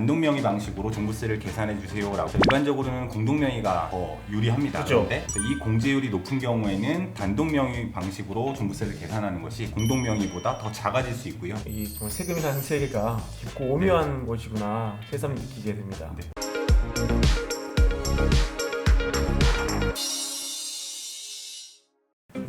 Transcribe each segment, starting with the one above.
단독명의 방식으로 종부세를 계산해 주세요라고 일반적으로는 공동명의가 더 유리합니다. 그죠. 그런데 이 공제율이 높은 경우에는 단독명의 방식으로 종부세를 계산하는 것이 공동명의보다 더 작아질 수 있고요. 이 정말 세금이라는 세계가 깊고 오묘한 것이구나 새삼 느끼게 됩니다. 네.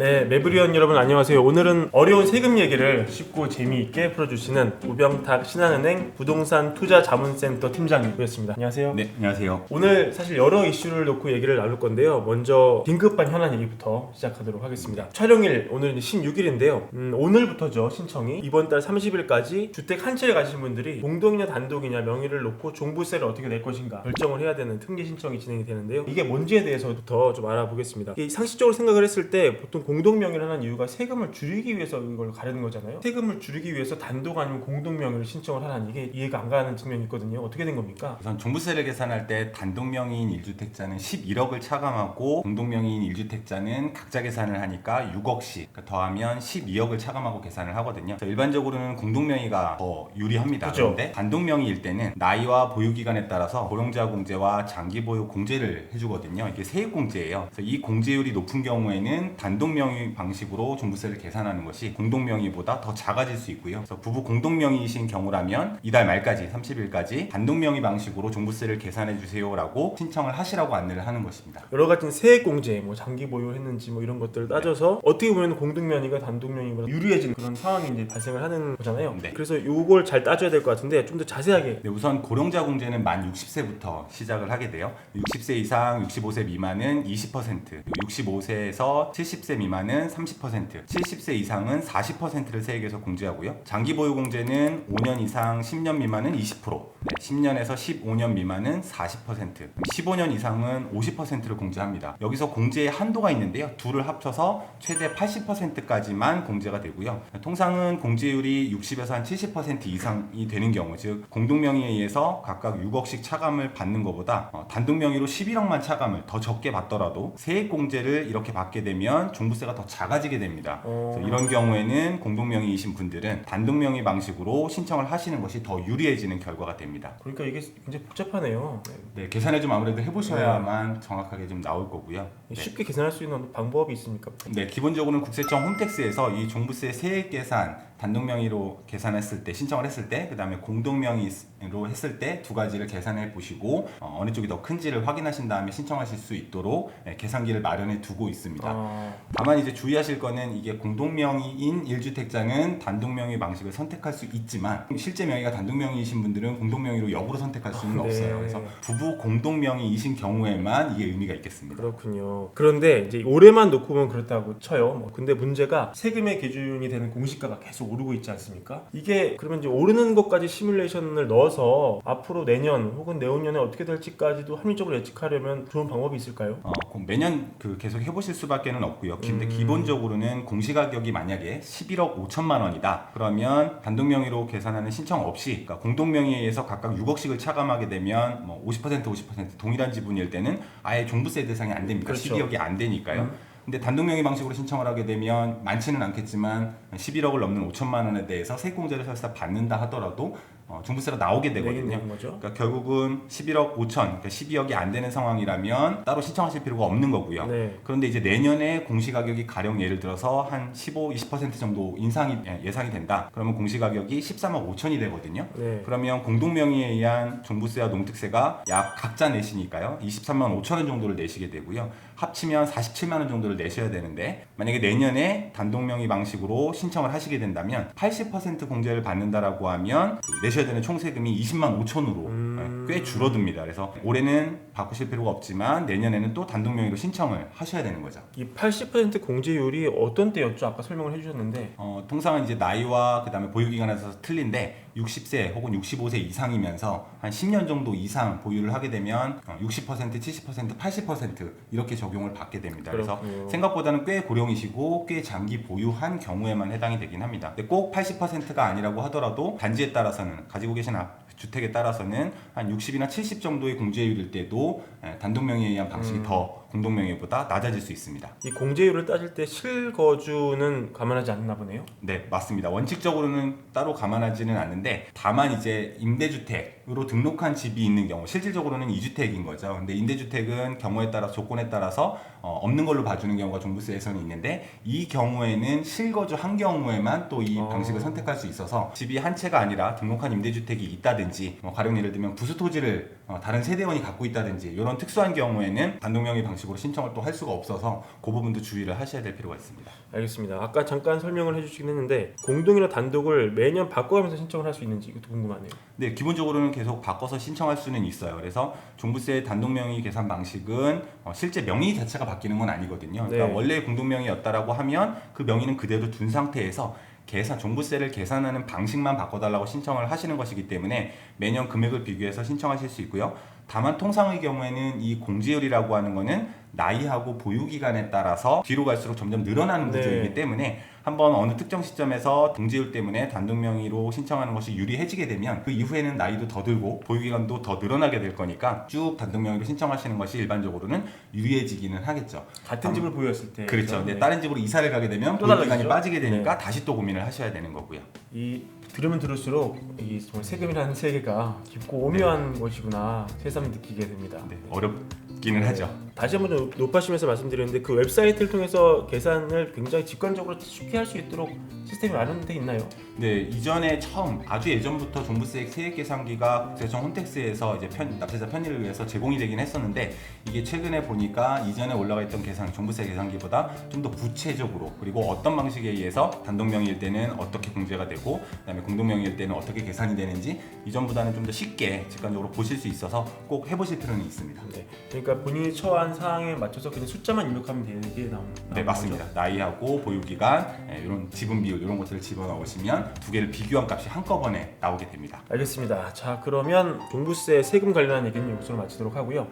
네, 매브리온 여러분 안녕하세요. 오늘은 어려운 세금 얘기를 쉽고 재미있게 풀어주시는 우병탁 신한은행 부동산 투자 자문센터 팀장님이었습니다. 안녕하세요. 네, 안녕하세요. 오늘 사실 여러 이슈를 놓고 얘기를 나눌 건데요. 먼저 긴급한 현안 얘기부터 시작하도록 하겠습니다. 촬영일 오늘 16일인데요. 음, 오늘부터죠 신청이 이번 달 30일까지 주택 한 채를 가진 분들이 공동이냐 단독이냐 명의를 놓고 종부세를 어떻게 낼 것인가 결정을 해야 되는 특례 신청이 진행이 되는데요. 이게 뭔지에 대해서부터 좀 알아보겠습니다. 이 상식적으로 생각을 했을 때 보통 공동 명의를 하는 이유가 세금을 줄이기 위해서 이걸 가르는 거잖아요. 세금을 줄이기 위해서 단독 아니면 공동 명의를 신청을 하는 이게 이해가 안 가는 측면이 있거든요. 어떻게 된 겁니까? 우선 종부세를 계산할 때 단독명의인 1주택자는 11억을 차감하고 공동명의인 1주택자는 각자 계산을 하니까 6억씩 그러니까 더하면 12억을 차감하고 계산을 하거든요. 일반적으로는 공동명의가 더 유리합니다. 그죠. 그런데 단독명의일 때는 나이와 보유기간에 따라서 고령자 공제와 장기 보유 공제를 해주거든요. 이게 세액 공제예요. 그래서 이 공제율이 높은 경우에는 단독명의 방식으로 종부세를 계산하는 것이 공동명의보다 더 작아질 수 있고요. 그래서 부부 공동명의이신 경우라면 이달 말까지 30일까지 단독명의 방식으로 종부세를 계산해 주세요라고 신청을 하시라고 안내를 하는 것입니다. 여러 가지 세액 공제, 뭐 장기 보유했는지 뭐 이런 것들을 따져서 어떻게 보면 공동 명의가 단독 명의보다 유리해지는 그런 상황이 이제 발생을 하는 거잖아요. 네. 그래서 요걸 잘 따져야 될 것 같은데 좀 더 자세하게 네, 우선 고령자 공제는 만 60세부터 시작을 하게 돼요. 60세 이상 65세 미만은 20%, 65세에서 70세 미만은 30%, 70세 이상은 40%를 세액에서 공제하고요. 장기 보유 공제는 5년 이상 10년 미만은 20%, 네, 10년에서 15년 미만은 40%, 15년 이상은 50%를 공제합니다. 여기서 공제의 한도가 있는데요. 둘을 합쳐서 최대 80%까지만 공제가 되고요. 통상은 공제율이 60에서 한 70% 이상이 되는 경우, 즉 공동명의에 의해서 각각 6억씩 차감을 받는 것보다 어, 단독 명의로 11억만 차감을 더 적게 받더라도 세액 공제를 이렇게 받게 되면 종 부세가 더 작아지게 됩니다. 어. 그래서 이런 경우에는 공동명의이신 분들은 단독명의 방식으로 신청을 하시는 것이 더 유리해지는 결과가 됩니다. 그러니까 이게 굉장히 복잡하네요. 네, 계산을 좀 아무래도 해보셔야만 정확하게 좀 나올 거고요. 네. 쉽게 계산할 수 있는 방법이 있습니까? 네, 기본적으로는 국세청 홈택스에서 이 종부세 세액 계산 단독 명의로 계산했을 때 신청을 했을 때 그다음에 공동 명의로 했을 때 두 가지를 계산해 보시고 어, 느 쪽이 더 큰지를 확인하신 다음에 신청하실 수 있도록 예, 계산기를 마련해 두고 있습니다. 아, 다만 이제 주의하실 거는 이게 공동 명의인 1주택자는 단독 명의 방식을 선택할 수 있지만 실제 명의가 단독 명의이신 분들은 공동 명의로 역으로 선택할 수는 아, 네. 없어요. 그래서 부부 공동 명의이신 경우에만 이게 의미가 있겠습니다. 그렇군요. 그런데 이제 올해만 놓고 보면 그렇다고 쳐요. 뭐 근데 문제가 세금의 기준이 되는 공시가가 계속 오르고 있지 않습니까? 이게 그러면 이제 오르는 것까지 시뮬레이션을 넣어서 앞으로 내년 혹은 내후년에 어떻게 될지까지도 합리적으로 예측하려면 좋은 방법이 있을까요? 어, 그럼 매년 그 계속 해보실 수밖에는 없고요. 근데 음. 기본적으로는 공시가격이 만약에 11억 5천만 원이다. 그러면 단독 명의로 계산하는 신청 없이 그러니까 공동 명의에 의해서 각각 6억씩을 차감하게 되면 뭐 50% 50% 동일한 지분일 때는 아예 종부세 대상이 안 됩니다. 그렇죠. 12억이 안 되니까요. 음. 근데 단독명의 방식으로 신청을 하게 되면 많지는 않겠지만 11억을 넘는 5천만 원에 대해서 세액공제를 설사 받는다 하더라도 어, 종부세가 나오게 되거든요. 그러니까 결국은 11억 5천, 그러니까 12억이 안 되는 상황이라면 따로 신청하실 필요가 없는 거고요. 네. 그런데 이제 내년에 공시가격이 가령 예를 들어서 한 15, 20% 정도 인상이 예, 예상이 된다. 그러면 공시가격이 13억 5천이 되거든요. 네. 그러면 공동명의에 의한 종부세와 농특세가 약 각자 내시니까요. 23만 5천 원 정도를 내시게 되고요. 합치면 47만 원 정도를 내셔야 되는데 만약에 내년에 단독명의 방식으로 신청을 하시게 된다면 80% 공제를 받는다라고 하면 그 내셔야 되는 총 세금이 20만 5천으로 음. 꽤 줄어듭니다. 그래서 올해는 바꾸실 필요가 없지만 내년에는 또 단독 명의로 신청을 하셔야 되는 거죠. 이 80% 공제율이 어떤 때였죠? 아까 설명을 해주셨는데 어, 통상은 이제 나이와 그다음에 보유 기간에서 틀린데 60세 혹은 65세 이상이면서 한 10년 정도 이상 보유를 하게 되면 어, 60%, 70%, 80% 이렇게 적용을 받게 됩니다. 그래서 그렇군요. 생각보다는 꽤 고령이시고 꽤 장기 보유한 경우에만 해당이 되긴 합니다. 근데 꼭 80%가 아니라고 하더라도 단지에 따라서는 가지고 계신 앞- 주택에 따라서는 한 60이나 70 정도의 공제율일 때도 예, 단독명의에 의한 방식이 음. 더 공동명의보다 낮아질 수 있습니다. 이 공제율을 따질 때 실거주는 감안하지 않나 보네요. 네, 맞습니다. 원칙적으로는 따로 감안하지는 않는데 다만 이제 임대주택 로 등록한 집이 있는 경우 실질적으로는 2주택인 거죠. 근데 임대주택은 경우에 따라 조건에 따라서 어, 없는 걸로 봐주는 경우가 종부세에서는 있는데 이 경우에는 실거주 한 경우에만 또이 어. 방식을 선택할 수 있어서 집이 한 채가 아니라 등록한 임대주택이 있다든지 뭐 가령 예를 들면 부수 토지를 어, 다른 세대원이 갖고 있다든지 이런 특수한 경우에는 단독명의 방식으로 신청을 또 할 수가 없어서 그 부분도 주의를 하셔야 될 필요가 있습니다. 알겠습니다. 아까 잠깐 설명을 해주시긴 했는데 공동이나 단독을 매년 바꿔가면서 신청을 할 수 있는지 이것도 궁금하네요. 네, 기본적으로는 계속 바꿔서 신청할 수는 있어요. 그래서 종부세 단독명의 계산 방식은 어, 실제 명의 자체가 바뀌는 건 아니거든요. 그러니까 네. 원래 공동명의였다라고 하면 그 명의는 그대로 둔 상태에서 계산 종부세를 계산하는 방식만 바꿔달라고 신청을 하시는 것이기 때문에 매년 금액을 비교해서 신청하실 수 있고요. 다만 통상의 경우에는 이 공제율이라고 하는 거는 나이하고 보유 기간에 따라서 뒤로 갈수록 점점 늘어나는 네. 구조이기 때문에 한번 어느 특정 시점에서 공제율 때문에 단독 명의로 신청하는 것이 유리해지게 되면 그 이후에는 나이도 더 들고 보유 기간도 더 늘어나게 될 거니까 쭉 단독 명의로 신청하시는 것이 일반적으로는 유리해지기는 하겠죠. 같은 음, 집을 보유했을 때 그렇죠. 근데 네. 다른 집으로 이사를 가게 되면 또 보유 기간이 달라지죠? 빠지게 되니까 다시 또 고민을 하셔야 되는 거고요. 이 들으면 들을수록 이 정말 세금이라는 세계가 깊고 오묘한 것이구나 새삼 느끼게 됩니다. 네, 어렵기는 하죠. 다시 한번 좀 높아시면서 말씀드리는데 그 웹사이트를 통해서 계산을 굉장히 직관적으로 쉽게 할 수 있도록 시스템이 마련돼 있나요? 네, 이전에 처음 아주 예전부터 종부세 세액 계산기가 국세청 홈택스에서 이제 편, 납세자 편의를 위해서 제공이 되긴 했었는데 이게 최근에 보니까 이전에 올라가 있던 계산 종부세 계산기보다 좀 더 구체적으로 그리고 어떤 방식에 의해서 단독 명의일 때는 어떻게 공제가 되고 그다음에 공동 명의일 때는 어떻게 계산이 되는지 이전보다는 좀 더 쉽게 직관적으로 보실 수 있어서 꼭 해보실 필요는 있습니다. 네. 그러니까 본인이 처한 사항에 맞춰서 그냥 숫자만 입력하면 되게 나오는 네 맞습니다. 나이하고 보유기간 이런 지분 비율 이런 것들을 집어 넣으시면 두 개를 비교한 값이 한꺼번에 나오게 됩니다. 알겠습니다. 자 그러면 종부세 세금 관련한 얘기는 여기서 마치도록 하고요.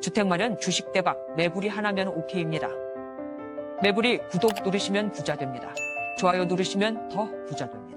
주택 마련 주식 대박 매불이 하나면 오케이입니다. 매불이 구독 누르시면 부자 됩니다. 좋아요 누르시면 더 부자 됩니다.